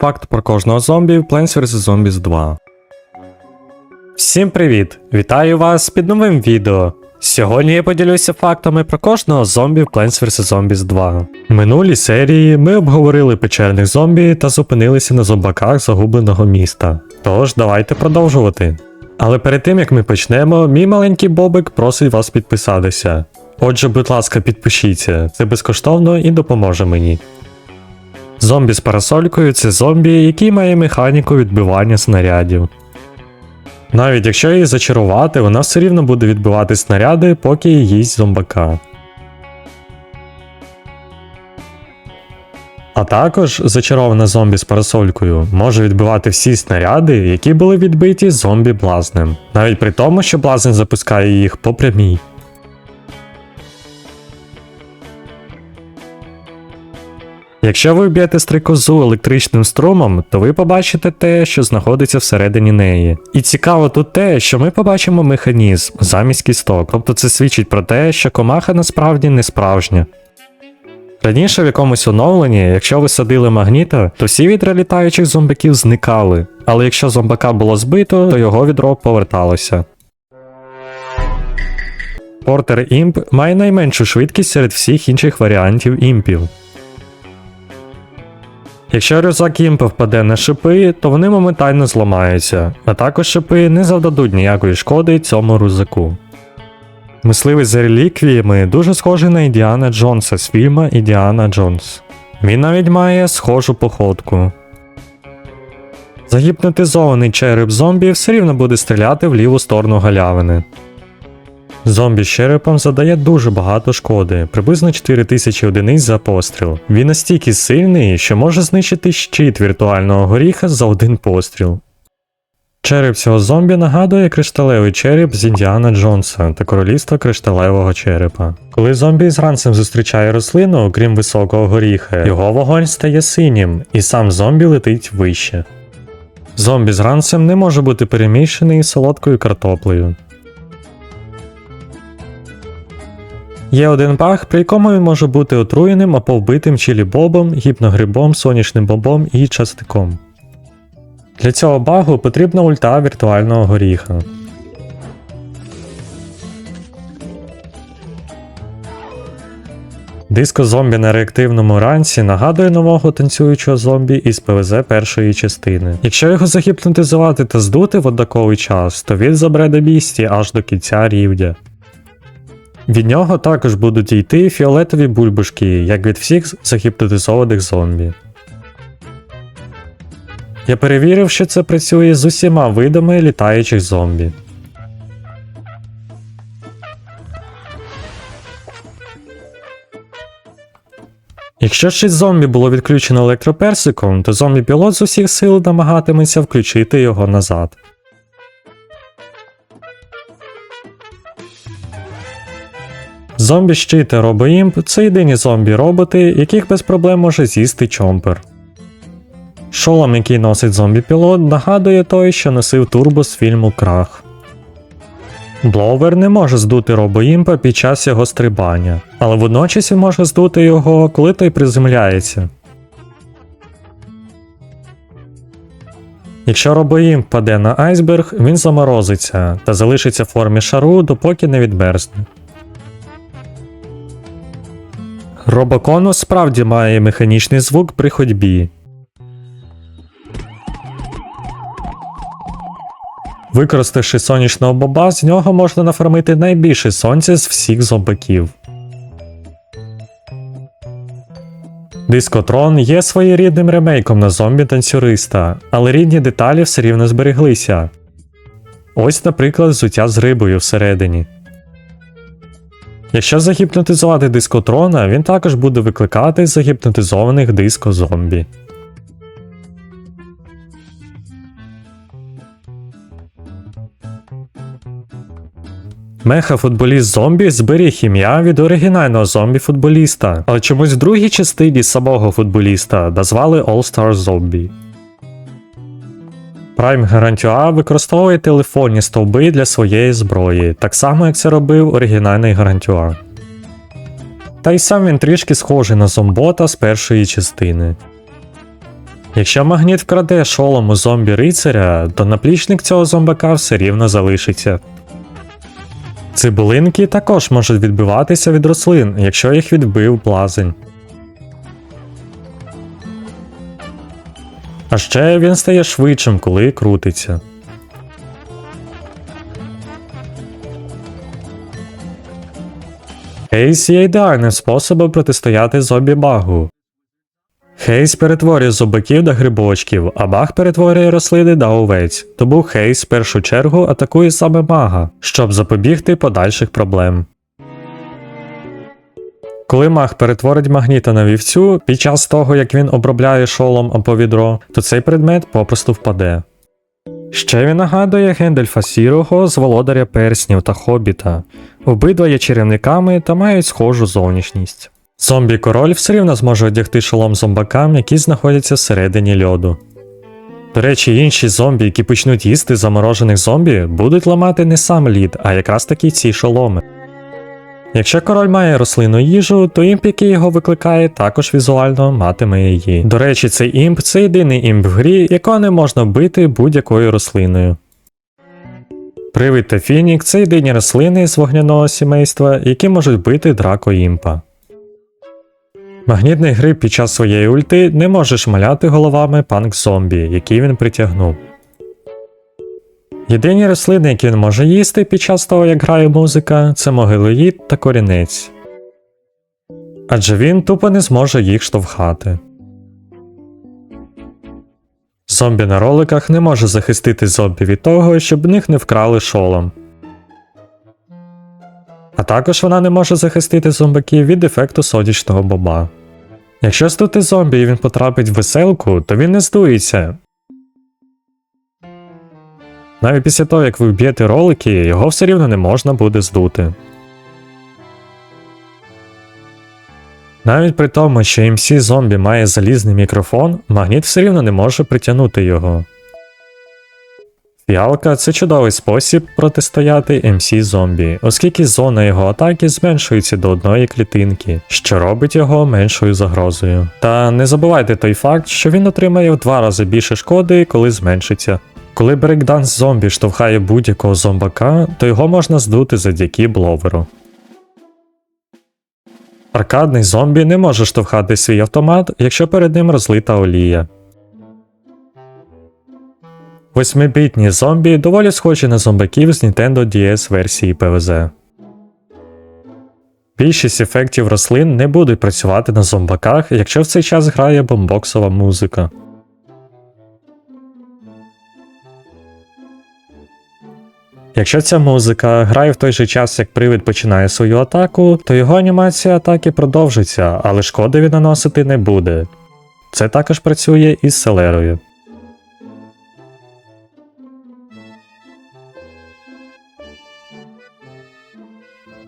Факт про кожного зомбі в Plants vs. Zombies 2. Всім привіт! Вітаю вас під новим відео. Сьогодні я поділюся фактами про кожного зомбі в Plants vs. Zombies 2. В минулій серії ми обговорили печерних зомбі та зупинилися на зомбаках загубленого міста. Тож, давайте продовжувати. Але перед тим як ми почнемо, мій маленький бобик просить вас підписатися. Отже, будь ласка, підпишіться, це безкоштовно і допоможе мені. Зомбі з парасолькою це зомбі, який має механіку відбивання снарядів. Навіть якщо її зачарувати, вона все рівно буде відбивати снаряди, поки її зомбака. А також зачарована зомбі з парасолькою може відбивати всі снаряди, які були відбиті зомбі блазнем, навіть при тому, що блазень запускає їх по прямій. Якщо ви вб'єте стрикозу електричним струмом, то ви побачите те, що знаходиться всередині неї. І цікаво тут те, що ми побачимо механізм замість кісток, тобто це свідчить про те, що комаха насправді не справжня. Раніше в якомусь оновленні, якщо ви садили магніта, то всі відра літаючих зомбаків зникали, але якщо зомбака було збито, то його відро поверталося. Портер імп має найменшу швидкість серед всіх інших варіантів імпів. Якщо рюкзак імпа впаде на шипи, то вони моментально зламаються, а також шипи не завдадуть ніякої шкоди цьому рюкзаку. Мисливець за реліквіями дуже схожий на Індіана Джонса з фільма Індіана Джонс. Він навіть має схожу походку. Загіпнотизований череп зомбі все рівно буде стріляти в ліву сторону галявини. Зомбі з черепом задає дуже багато шкоди, приблизно 4000 одиниць за постріл. Він настільки сильний, що може знищити щит віртуального горіха за один постріл. Череп цього зомбі нагадує кришталевий череп з Індіана Джонса та королівства кришталевого черепа. Коли зомбі з ранцем зустрічає рослину, крім високого горіха, його вогонь стає синім, і сам зомбі летить вище. Зомбі з ранцем не може бути перемішаний із солодкою картоплею. Є один баг, при якому він може бути отруєним або вбитим чилі-бобом, гіпногрибом, сонячним бобом і частиком. Для цього багу потрібна ульта віртуального горіха. Диско зомбі на реактивному ранці нагадує нового танцюючого зомбі із ПВЗ першої частини. Якщо його загіпнотизувати та здути в однаковий час, то він забере до бісті аж до кінця рівня. Від нього також будуть йти фіолетові бульбашки, як від всіх загіпнотизованих зомбі. Я перевірив, що це працює з усіма видами літаючих зомбі. Якщо щось зомбі було відключено електроперсиком, то зомбі-пілот з усіх сил намагатиметься включити його назад. Зомбі щит та робоімп це єдині зомбі-роботи, яких без проблем може з'їсти чомпер. Шолом, який носить зомбі-пілот, нагадує той, що носив турбо з фільму Крах. Бловер не може здути робоімпа під час його стрибання, але водночас він може здути його, коли той приземляється. Якщо робоімп паде на айсберг, він заморозиться та залишиться в формі шару, допоки не відмерзне. Робоконус справді має механічний звук при ходьбі. Використавши сонячного боба, з нього можна нафармити найбільше сонця з всіх зомбаків. Дискотрон є своєрідним ремейком на зомбі танцюриста, але рідні деталі все рівно збереглися. Ось, наприклад, взуття з рибою всередині. Якщо загіпнотизувати дискотрона, він також буде викликати загіпнотизованих диско-зомбі. Меха-футболіст зомбі зберіг ім'я від оригінального зомбі-футболіста, але чомусь в другій частині самого футболіста назвали All-Star Zombie. Prime Гарантюа використовує телефонні стовби для своєї зброї, так само як це робив оригінальний Гарантюа. Та й сам він трішки схожий на зомбота з першої частини. Якщо магніт вкраде шолом у зомбі рицаря, то наплічник цього зомбака все рівно залишиться. Цибулинки також можуть відбиватися від рослин, якщо їх відбив блазень. А ще він стає швидшим, коли крутиться. Хейс є ідеальним способом протистояти зомбі багу. Хейс перетворює зубаків на грибочків, а баг перетворює рослини на овець, тому Хейс в першу чергу атакує саме мага, щоб запобігти подальших проблем. Коли маг перетворить магніта на вівцю, під час того як він обробляє шолом або відро, то цей предмет попросту впаде. Ще він нагадує Гендельфа Сірого з володаря перснів та хобіта. Обидва є чарівниками та мають схожу зовнішність. Зомбі король все рівно зможе одягти шолом зомбакам, які знаходяться всередині льоду. До речі, інші зомбі, які почнуть їсти заморожених зомбі, будуть ламати не сам лід, а якраз таки ці шоломи. Якщо король має рослинну їжу, то імп, який його викликає, також візуально матиме її. До речі, цей імп це єдиний імп в грі, якого не можна вбити будь-якою рослиною. Привид та Фінік це єдині рослини з вогняного сімейства, які можуть бити драко імпа. Магнітний гриб під час своєї ульти не може шмаляти головами панк зомбі, які він притягнув. Єдині рослини, які він може їсти під час того, як грає музика, це могилоїд та корінець. Адже він тупо не зможе їх штовхати. Зомбі на роликах не може захистити зомбі від того, щоб них не вкрали шолом. А також вона не може захистити зомбаків від ефекту сонячного боба. Якщо здути зомбі і він потрапить в веселку, то він не здується. Навіть після того, як ви вб'єте ролики, його все рівно не можна буде здути. Навіть при тому, що MC зомбі має залізний мікрофон, магніт все рівно не може притягнути його. Фіалка це чудовий спосіб протистояти MC зомбі, оскільки зона його атаки зменшується до одної клітинки, що робить його меншою загрозою. Та не забувайте той факт, що він отримає в два рази більше шкоди, коли зменшиться. Коли брейкданс зомбі штовхає будь-якого зомбака, то його можна здути завдяки бловеру. Аркадний зомбі не може штовхати свій автомат, якщо перед ним розлита олія. Восьмибітні зомбі доволі схожі на зомбаків з Nintendo DS версії PvZ. Більшість ефектів рослин не будуть працювати на зомбаках, якщо в цей час грає бомбоксова музика. Якщо ця музика грає в той же час, як привид починає свою атаку, то його анімація атаки продовжиться, але шкоди він наносити не буде. Це також працює із селерою.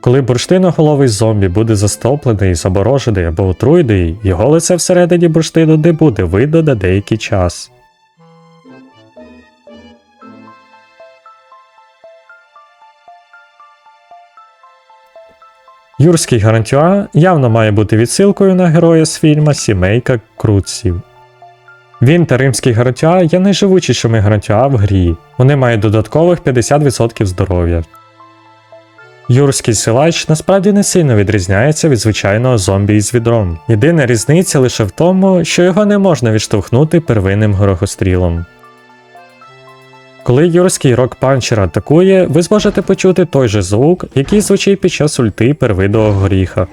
Коли бурштиноголовий зомбі буде застоплений, заборожений або отруєний, його лице всередині бурштину не буде видно на деякий час. Юрський Гарантюа явно має бути відсилкою на героя з фільма Сімейка Круців. Він та римський Гарантюа є найживучішими Гарантюа в грі. Вони мають додаткових 50% здоров'я. Юрський силач насправді не сильно відрізняється від звичайного зомбі із відром. Єдина різниця лише в тому, що його не можна відштовхнути первинним горохострілом. Коли юрський рок панчер атакує, ви зможете почути той же звук, який звучить під час ульти первидого горіха.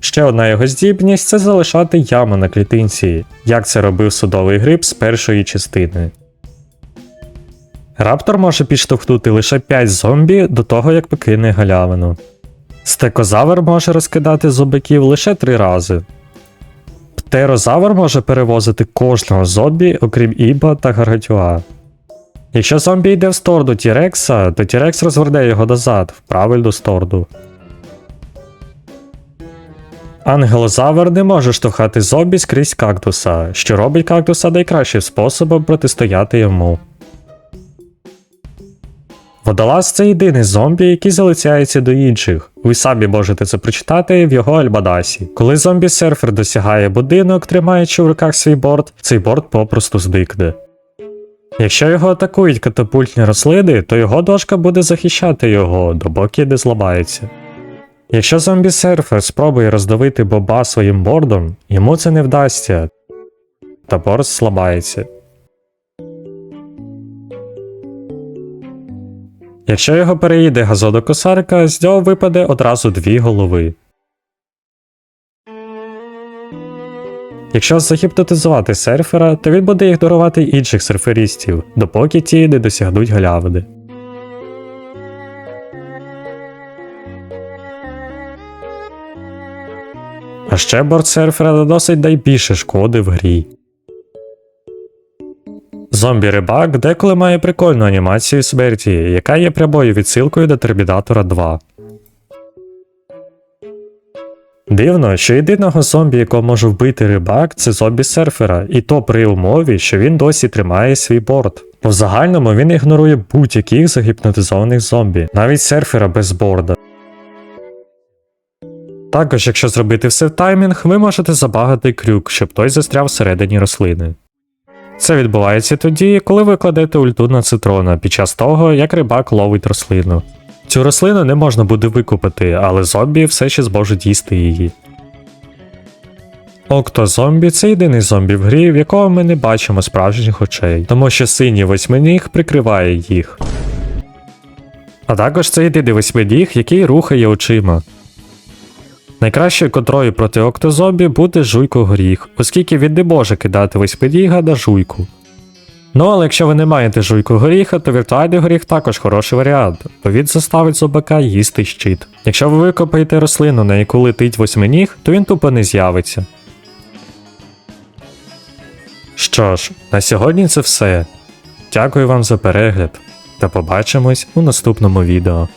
Ще одна його здібність це залишати яму на клітинці, як це робив судовий гриб з першої частини. Раптор може підштовхнути лише 5 зомбі до того, як покине галявину. Стекозавр може розкидати зубаків лише 3 рази. Птерозавр може перевозити кожного зомбі, окрім Іба та Гаргатюа. Якщо зомбі йде в сторону Тірекса, то Тірекс розверне його назад, в правильну сторону. Ангелозавр не може штовхати зомбі скрізь кактуса, що робить кактуса найкращим способом протистояти йому. Водолаз це єдиний зомбі, який залицяється до інших. Ви самі можете це прочитати в його альбадасі. Коли зомбі-серфер досягає будинок, тримаючи в руках свій борт, цей борт попросту зникне. Якщо його атакують катапультні рослини, то його дошка буде захищати його, допоки не зламається. Якщо зомбі-серфер спробує роздавити боба своїм бордом, йому це не вдасться, та борт зламається. Якщо його переїде газодокосарка, з нього випаде одразу дві голови. Якщо загіпнотизувати серфера, то він буде ігнорувати інших серферістів, допоки ті не досягнуть галявини. А ще борт серфера наносить найбільше шкоди в грі. Зомбі рибак деколи має прикольну анімацію смерті, яка є прямою відсилкою до Термінатора 2. Дивно, що єдиного зомбі, якого може вбити рибак, це зомбі серфера, і то при умові, що він досі тримає свій борт. Бо в загальному він ігнорує будь-яких загіпнотизованих зомбі, навіть серфера без борда. Також, якщо зробити все в таймінг, ви можете забагати крюк, щоб той застряв всередині рослини. Це відбувається тоді, коли ви кладете ульту на цитрона під час того, як рибак ловить рослину. Цю рослину не можна буде викупити, але зомбі все ще зможуть їсти її. Октозомбі це єдиний зомбі в грі, в якого ми не бачимо справжніх очей, тому що синій восьминіг прикриває їх. А також це єдиний восьминіг, який рухає очима. Найкращою контрою проти октозомбі буде жуйко горіх, оскільки він не може кидати восьминіга на жуйку. Ну але якщо ви не маєте жуйку горіха, то віртуальний горіх також хороший варіант, бо він заставить зомбака їсти щит. Якщо ви викопаєте рослину, на яку летить восьминіг, то він тупо не з'явиться. Що ж, на сьогодні це все. Дякую вам за перегляд та побачимось у наступному відео.